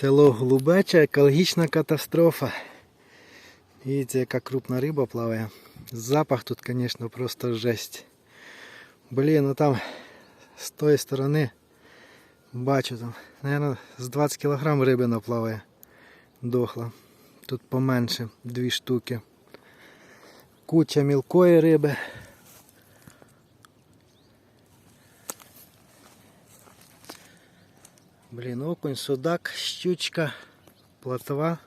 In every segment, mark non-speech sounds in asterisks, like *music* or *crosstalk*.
Село Глубече, екологічна катастрофа. Дивіться, яка крупна риба плаває. Запах тут, звісно, просто жесть. Блін, ну там з тої сторони бачу там, наверное, з 20 кг рибина плаває. Дохла. Тут поменше, дві штуки. Куча мілкої риби. Блін, окунь, судак, щучка, плотва.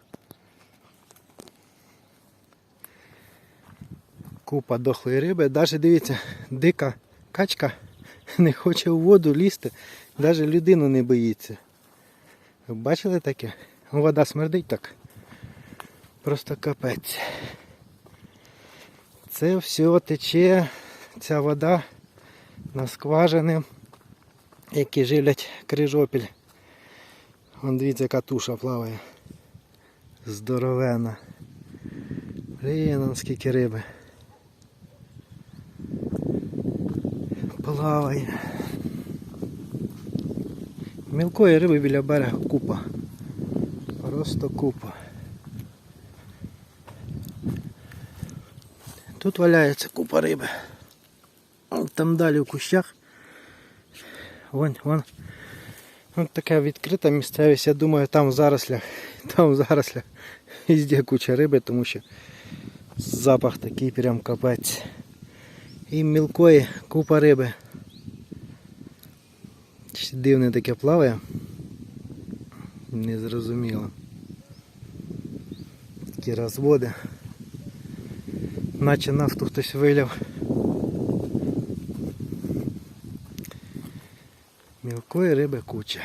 Купа дохлої риби. Даже дивіться, дика качка *laughs* не хоче у воду лізти, навіть людину не боїться. Бачили таке? Вода смердить так. Просто капець. Це все тече, ця вода на скважини, які живлять крижопіль. Вон дивіться, яка туша плаває. Здоровена. Блін, скільки риби. Плаває. Мілкої риби біля берега купа. Просто купа. Тут валяється купа риби. Там далі в кущах. Вон, вон. Ось така відкрита місцевість, я думаю, там в зарослях, *laughs* там в зарослях везде куча риби, тому що запах такий прям капець. І мілкої купа риби. Дивне таке плаває. Незрозуміло. Такі розводи. Наче нафту хтось виляв. Мілкої риби куча.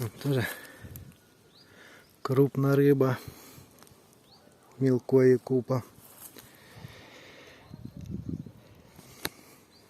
От Теж крупна риба. Мілкої купа.